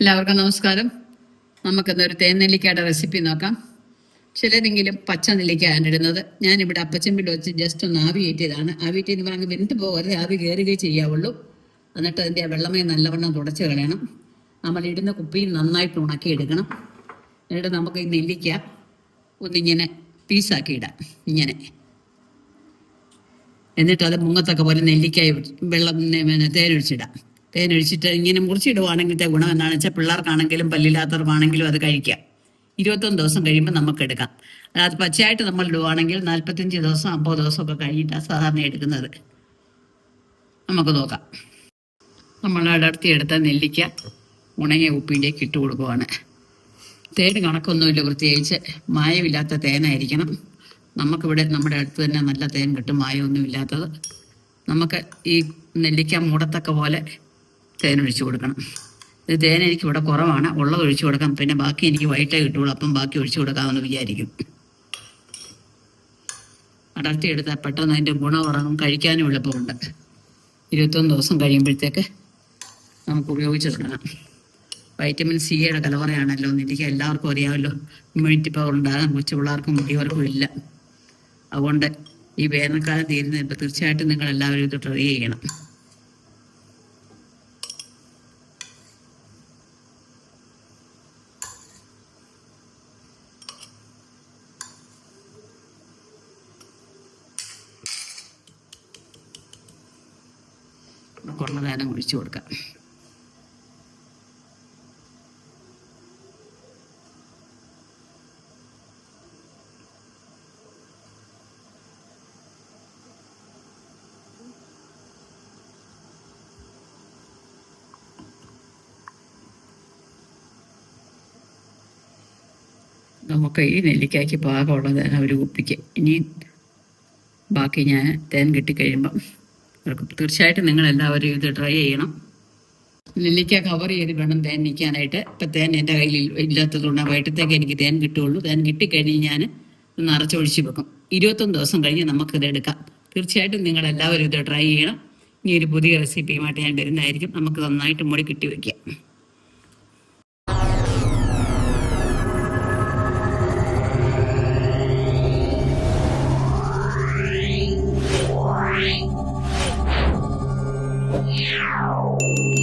എല്ലാവർക്കും നമസ്കാരം. നമുക്കിന്നൊരു തേനെല്ലിക്കയുടെ റെസിപ്പി നോക്കാം. ചിലരെങ്കിലും പച്ച നെല്ലിക്കയാണ് ഇടുന്നത് ഞാനിവിടെ അപ്പച്ചമ്പിൽ വെച്ച് ജസ്റ്റ് ഒന്ന് ആവി കയറ്റിയതാണ്. ആവി കയറ്റിയെന്ന് പറഞ്ഞാൽ വെന്ത് പോകരുത് ആവി കയറുകയേ ചെയ്യാവുള്ളൂ. എന്നിട്ട് അതിന്റെ വെള്ളമേ നല്ലവണ്ണം തുടച്ച് കളയണം. നമ്മൾ ഇടുന്ന കുപ്പിയിൽ നന്നായിട്ട് ഉണക്കിയെടുക്കണം എന്നിട്ട് നമുക്ക് ഈ നെല്ലിക്ക ഒന്നിങ്ങനെ പീസാക്കി ഇടാം. ഇങ്ങനെ. എന്നിട്ട് അത് മുങ്ങത്തൊക്കെ പോലെ നെല്ലിക്കായി വെള്ളം തേനൊഴിച്ചിടാം. തേനൊഴിച്ചിട്ട് ഇങ്ങനെ മുറിച്ചിടുവാണെങ്കിലത്തെ ഗുണം എന്താണെന്ന് വെച്ചാൽ പിള്ളേർക്കാണെങ്കിലും പല്ലില്ലാത്തവർക്കാണെങ്കിലും അത് കഴിക്കാം. ഇരുപത്തൊന്ന് ദിവസം കഴിയുമ്പോൾ നമുക്ക് എടുക്കാം. അത് പച്ചയായിട്ട് നമ്മൾ ഇടുവാണെങ്കിൽ നാൽപ്പത്തഞ്ച് ദിവസം അമ്പത് ദിവസമൊക്കെ കഴിഞ്ഞിട്ടാണ് സാധാരണ എടുക്കുന്നത്. നമുക്ക് നോക്കാം. നമ്മൾ അടർത്തിയെടുത്ത നെല്ലിക്ക ഉണങ്ങിയ ഉപ്പിലേക്ക് ഇട്ട് കൊടുക്കുവാണ്. തേൻ കണക്കൊന്നുമില്ല പ്രത്യേകിച്ച്. മായമില്ലാത്ത തേനായിരിക്കണം. നമുക്കിവിടെ നമ്മുടെ അടുത്ത് തന്നെ നല്ല തേൻ കിട്ടും. മായമൊന്നുമില്ലാത്തത്. നമുക്ക് ഈ നെല്ലിക്ക മൂടത്തക്ക പോലെ തേൻ ഒഴിച്ചു കൊടുക്കണം. ഇത് തേൻ എനിക്ക് ഇവിടെ കുറവാണ്. ഉള്ളത് ഒഴിച്ചു കൊടുക്കാം. പിന്നെ ബാക്കി എനിക്ക് വൈകിട്ടേ കിട്ടുള്ളൂ. അപ്പം ബാക്കി ഒഴിച്ചു കൊടുക്കാമെന്ന് വിചാരിക്കും. അടർത്തിയെടുത്താൽ പെട്ടെന്ന് അതിന്റെ ഗുണം ഉറങ്ങും. കഴിക്കാനും എളുപ്പമുണ്ട്. ഇരുപത്തൊന്ന് ദിവസം കഴിയുമ്പോഴത്തേക്ക് നമുക്ക് ഉപയോഗിച്ചെടുക്കണം വൈറ്റമിൻ സിയുടെ കലവറയാണല്ലോ എനിക്ക് എല്ലാവർക്കും അറിയാമല്ലോ. ഇമ്മ്യൂണിറ്റി പവർ ഉണ്ടാകാൻ കൊച്ചു പിള്ളേർക്കും മുടിയവർക്കും ഇല്ല. അതുകൊണ്ട് ഈ വേനൽക്കാലം തീരുന്ന ഇപ്പം തീർച്ചയായിട്ടും നിങ്ങൾ എല്ലാവരും ഇത് ട്രൈ ചെയ്യണം. കുറഞ്ഞ നേരം ഒഴിച്ചു കൊടുക്കാം. നമുക്ക് ഈ നെല്ലിക്കായ്ക്ക് പാകമുള്ള തേൻ ഒരു കുപ്പിക്ക് ഇനി ബാക്കി ഞാൻ തേൻ കിട്ടിക്കഴിയുമ്പം തീർച്ചയായിട്ടും നിങ്ങൾ എല്ലാവരും ഇത് ട്രൈ ചെയ്യണം. നെല്ലിക്ക കവർ ചെയ്ത് വേണം തേൻ നിൽക്കാനായിട്ട്. ഇപ്പം തേൻ എന്റെ കയ്യിൽ ഇല്ലാത്തതുകൊണ്ട് വൈകിട്ടത്തേക്ക് എനിക്ക് തേൻ കിട്ടുള്ളൂ തേൻ കിട്ടിക്കഴിഞ്ഞ് ഞാൻ നിറച്ചൊഴിച്ച് വെക്കും. ഇരുപത്തൊന്ന് ദിവസം കഴിഞ്ഞ് നമുക്കിത് എടുക്കാം. തീർച്ചയായിട്ടും നിങ്ങൾ എല്ലാവരും ഇത് ട്രൈ ചെയ്യണം. ഇനി ഒരു പുതിയ റെസിപ്പിയുമായിട്ട് ഞാൻ വരുന്നതായിരിക്കും. നമുക്ക് നന്നായിട്ട് മുടി കിട്ടി വയ്ക്കാം. Yeah.